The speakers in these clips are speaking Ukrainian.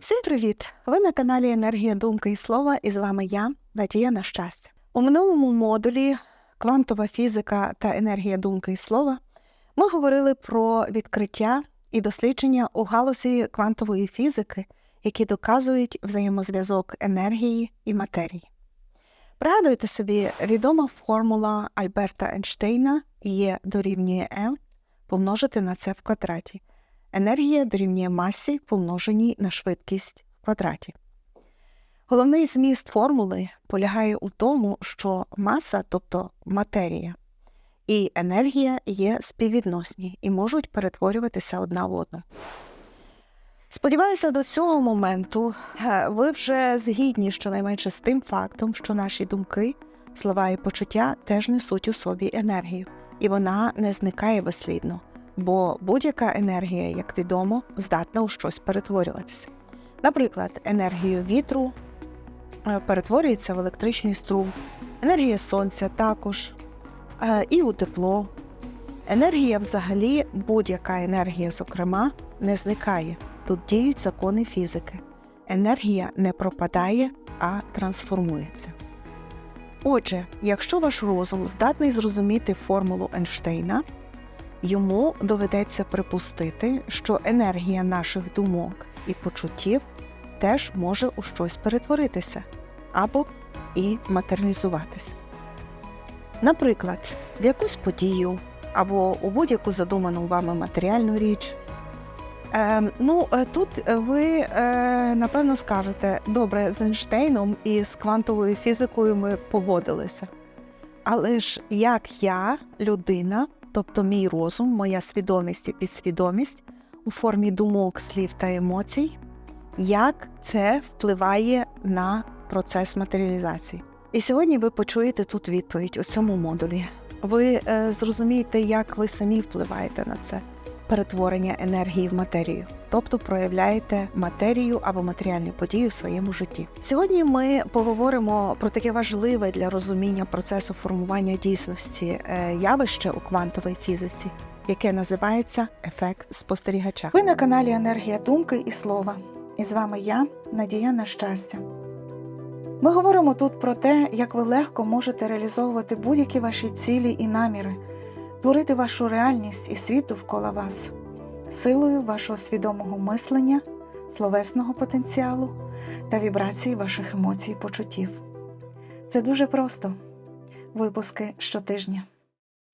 Всім привіт! Ви на каналі Енергія Думки і Слова, і з вами я, Надія на щастя. У минулому модулі Квантова фізика та енергія думки і слова ми говорили про відкриття і дослідження у галузі квантової фізики, які доказують взаємозв'язок енергії і матерії. Пригадуйте собі, відома формула Альберта Ейнштейна є дорівнює М помножити на це в квадраті. Енергія дорівнює масі, помноженій на швидкість в квадраті. Головний зміст формули полягає у тому, що маса, тобто матерія, і енергія є співвідносні і можуть перетворюватися одна в одну. Сподіваюся, до цього моменту е, ви вже згідні щонайменше з тим фактом, що наші думки, слова і почуття теж несуть у собі енергію, і вона не зникає безслідно бо будь-яка енергія, як відомо, здатна у щось перетворюватися. Наприклад, енергію вітру е, перетворюється в електричний струм, енергія сонця також, е, і у тепло. Енергія, взагалі, будь-яка енергія, зокрема, не зникає. Тут діють закони фізики. Енергія не пропадає, а трансформується. Отже, якщо ваш розум здатний зрозуміти формулу Ейнштейна, йому доведеться припустити, що енергія наших думок і почуттів теж може у щось перетворитися або і матеріалізуватися. Наприклад, в якусь подію або у будь-яку задуману вами матеріальну річ. Е, ну, тут ви е, напевно скажете, добре, з Ейнштейном і з квантовою фізикою ми поводилися. Але ж як я, людина, тобто мій розум, моя свідомість і підсвідомість у формі думок, слів та емоцій, як це впливає на процес матеріалізації. І сьогодні ви почуєте тут відповідь у цьому модулі. Ви е, зрозумієте, як ви самі впливаєте на це перетворення енергії в матерію, тобто проявляєте матерію або матеріальні події в своєму житті. Сьогодні ми поговоримо про таке важливе для розуміння процесу формування дійсності е, явище у квантовій фізиці, яке називається ефект спостерігача. Ви на каналі Енергія Думки і Слова. І з вами я, Надія на щастя. Ми говоримо тут про те, як ви легко можете реалізовувати будь-які ваші цілі і наміри творити вашу реальність і світ довкола вас, силою вашого свідомого мислення, словесного потенціалу та вібрації ваших емоцій і почуттів. Це дуже просто випуски щотижня.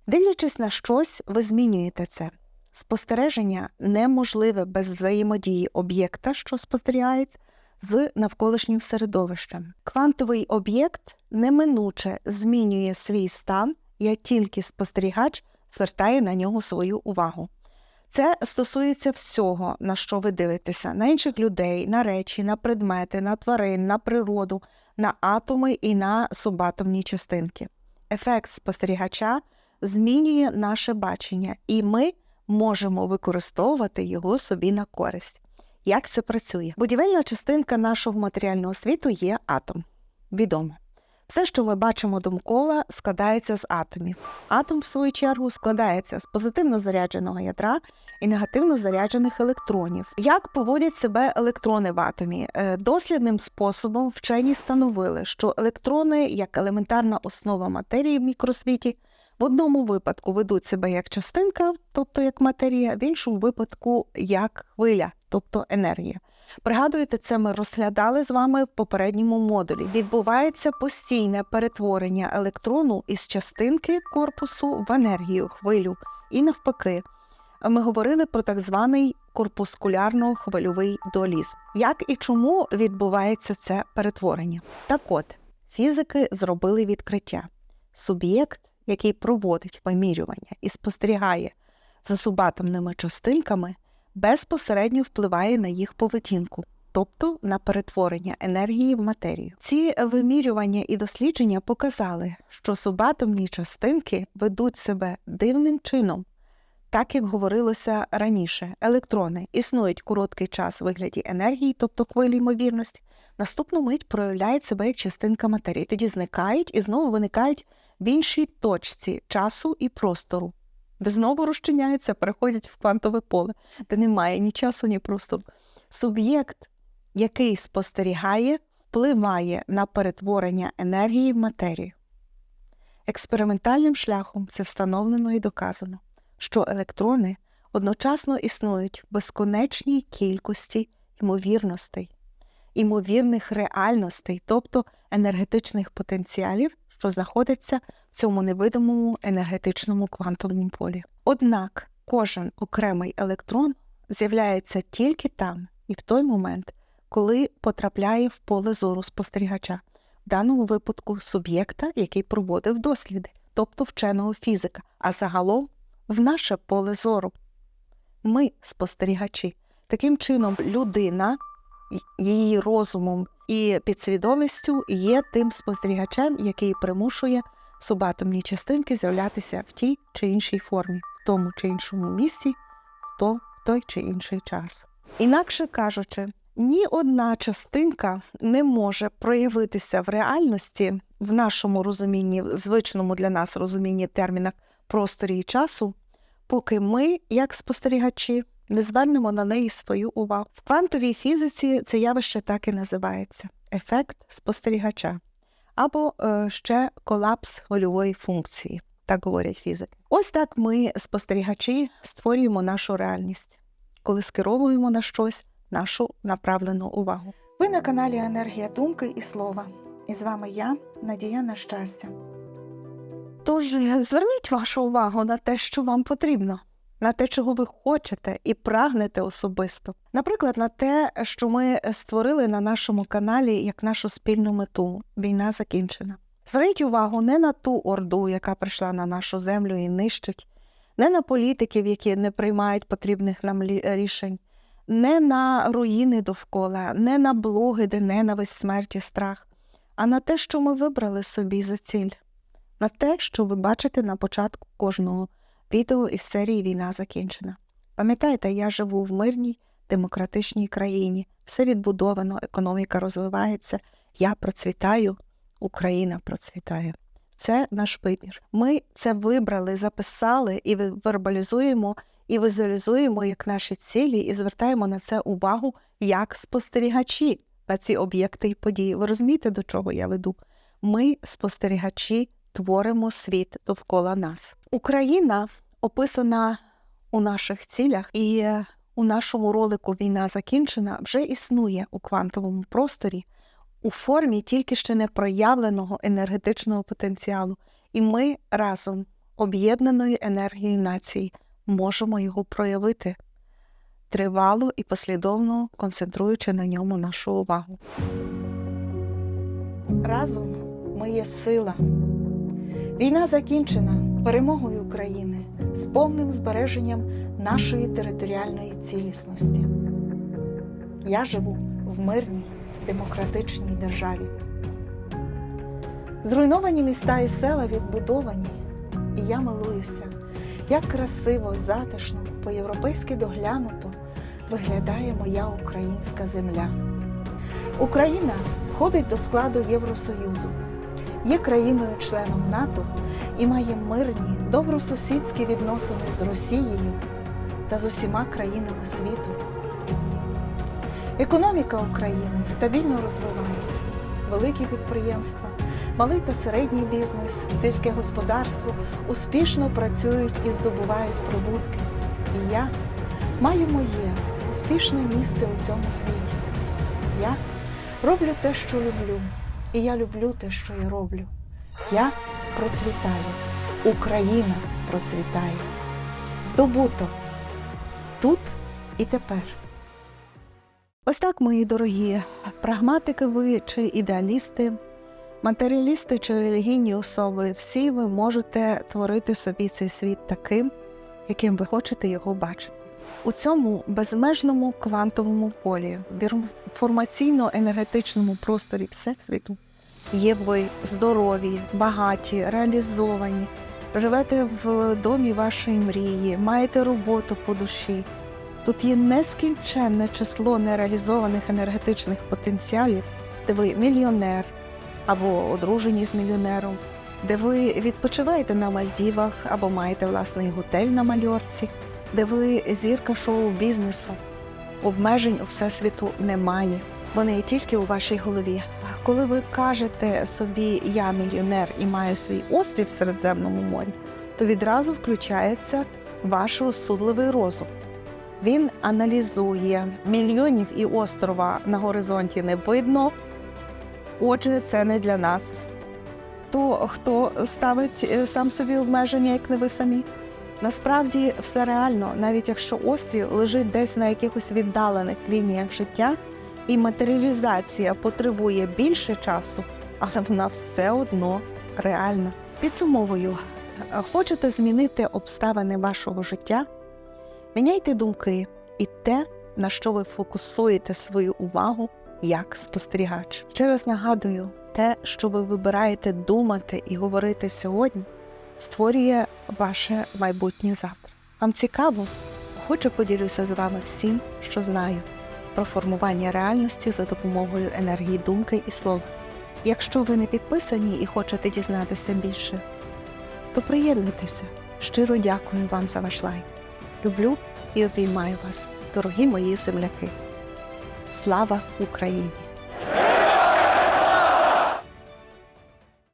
Дивлячись на щось, ви змінюєте це. Спостереження неможливе без взаємодії об'єкта, що спостерігається, з навколишнім середовищем. Квантовий об'єкт неминуче змінює свій стан, як тільки спостерігач звертає на нього свою увагу. Це стосується всього, на що ви дивитеся: на інших людей, на речі, на предмети, на тварин, на природу, на атоми і на субатомні частинки. Ефект спостерігача змінює наше бачення, і ми можемо використовувати його собі на користь. Як це працює? Будівельна частинка нашого матеріального світу є атом. Відомо. Все, що ми бачимо довкола, складається з атомів. Атом, в свою чергу, складається з позитивно зарядженого ядра і негативно заряджених електронів. Як поводять себе електрони в атомі? Е, дослідним способом вчені встановили, що електрони, як елементарна основа матерії в мікросвіті, в одному випадку ведуть себе як частинка, тобто як матерія, в іншому випадку як хвиля, тобто енергія. Пригадуєте, це ми розглядали з вами в попередньому модулі. Відбувається постійне перетворення електрону із частинки корпусу в енергію, хвилю. І навпаки, ми говорили про так званий корпускулярно-хвильовий дуалізм. Як і чому відбувається це перетворення? Так от, фізики зробили відкриття. Суб'єкт, який проводить вимірювання і спостерігає за субатомними частинками, безпосередньо впливає на їх поведінку, тобто на перетворення енергії в матерію. Ці вимірювання і дослідження показали, що субатомні частинки ведуть себе дивним чином. Так як говорилося раніше, електрони існують короткий час в вигляді енергії, тобто хвилі ймовірності, наступну мить проявляють себе як частинка матерії, тоді зникають і знову виникають в іншій точці часу і простору де знову розчиняються, переходять в квантове поле, де немає ні часу, ні простору. Суб'єкт, який спостерігає, впливає на перетворення енергії в матерію. Експериментальним шляхом це встановлено і доказано, що електрони одночасно існують в безконечній кількості ймовірностей, ймовірних реальностей, тобто енергетичних потенціалів, що знаходяться в цьому невидимому енергетичному квантовому полі. Однак кожен окремий електрон з'являється тільки там і в той момент, коли потрапляє в поле зору спостерігача, в даному випадку суб'єкта, який проводив досліди, тобто вченого фізика, а загалом в наше поле зору. Ми спостерігачі. Таким чином, людина її розумом і підсвідомістю є тим спостерігачем, який примушує субатомні частинки з'являтися в тій чи іншій формі, в тому чи іншому місці, то- в той чи інший час. Інакше кажучи, ні одна частинка не може проявитися в реальності в нашому розумінні, в звичному для нас розумінні термінах просторі і часу, поки ми, як спостерігачі, не звернемо на неї свою увагу. В квантовій фізиці це явище так і називається ефект спостерігача або е, ще колапс гольової функції, так говорять фізики. Ось так ми, спостерігачі, створюємо нашу реальність, коли скеровуємо на щось нашу направлену увагу. Ви на каналі Енергія думки і слова. І з вами я, Надія на щастя. Тож зверніть вашу увагу на те, що вам потрібно, на те, чого ви хочете і прагнете особисто. Наприклад, на те, що ми створили на нашому каналі як нашу спільну мету війна закінчена. Зверніть увагу не на ту орду, яка прийшла на нашу землю і нищить, не на політиків, які не приймають потрібних нам рішень, не на руїни довкола, не на блоги, де ненависть, смерть і страх, а на те, що ми вибрали собі за ціль, на те, що ви бачите на початку кожного відео із серії Війна закінчена. Пам'ятаєте, я живу в мирній демократичній країні, все відбудовано, економіка розвивається, я процвітаю, Україна процвітає. Це наш вибір. Ми це вибрали, записали і вербалізуємо і візуалізуємо як наші цілі, і звертаємо на це увагу як спостерігачі на ці об'єкти і події. Ви розумієте, до чого я веду? Ми, спостерігачі, творимо світ довкола нас. Україна описана у наших цілях, і у нашому ролику Війна закінчена вже існує у квантовому просторі у формі тільки ще не проявленого енергетичного потенціалу. І ми разом, об'єднаною енергією нації, можемо його проявити тривало і послідовно концентруючи на ньому нашу увагу. Разом ми є сила. Війна закінчена перемогою України з повним збереженням нашої територіальної цілісності. Я живу в мирній демократичній державі. Зруйновані міста і села відбудовані, і я милуюся, як красиво, затишно, по-європейськи доглянуто виглядає моя українська земля. Україна входить до складу Євросоюзу, є країною-членом НАТО і має мирні, добросусідські відносини з Росією та з усіма країнами світу. Економіка України стабільно розвивається, великі підприємства, малий та середній бізнес, сільське господарство успішно працюють і здобувають прибутки. І я маю моє успішне місце у цьому світі. Я роблю те, що люблю, і я люблю те, що я роблю. Я процвітаю, Україна процвітає. Здобуто тут і тепер. Ось так, мої дорогі прагматики ви чи ідеалісти, матеріалісти чи релігійні особи, всі ви можете творити собі цей світ таким, яким ви хочете його бачити. У цьому безмежному квантовому полі, в інформаційно-енергетичному просторі Всесвіту є ви здорові, багаті, реалізовані, живете в домі вашої мрії, маєте роботу по душі. Тут є нескінченне число нереалізованих енергетичних потенціалів, де ви мільйонер або одружені з мільйонером, де ви відпочиваєте на Мальдівах або маєте власний готель на Мальорці, де ви зірка шоу-бізнесу. Обмежень у всесвіту немає. Вони тільки у вашій голові. Коли ви кажете собі Я мільйонер і маю свій острів в Середземному морі, то відразу включається ваш розсудливий розум. Він аналізує мільйонів і острова на горизонті не видно. Отже, це не для нас. То хто ставить е, сам собі обмеження, як не ви самі? Насправді все реально, навіть якщо острів лежить десь на якихось віддалених лініях життя, і матеріалізація потребує більше часу, але вона все одно реальна. Підсумовую, хочете змінити обставини вашого життя? Міняйте думки і те, на що ви фокусуєте свою увагу як спостерігач. Ще раз нагадую, те, що ви вибираєте думати і говорити сьогодні, створює ваше майбутнє завтра. Вам цікаво? Хочу поділюся з вами всім, що знаю про формування реальності за допомогою енергії думки і слов. Якщо ви не підписані і хочете дізнатися більше, то приєднуйтеся. Щиро дякую вам за ваш лайк. Люблю і обіймаю вас, дорогі мої земляки. Слава Україні!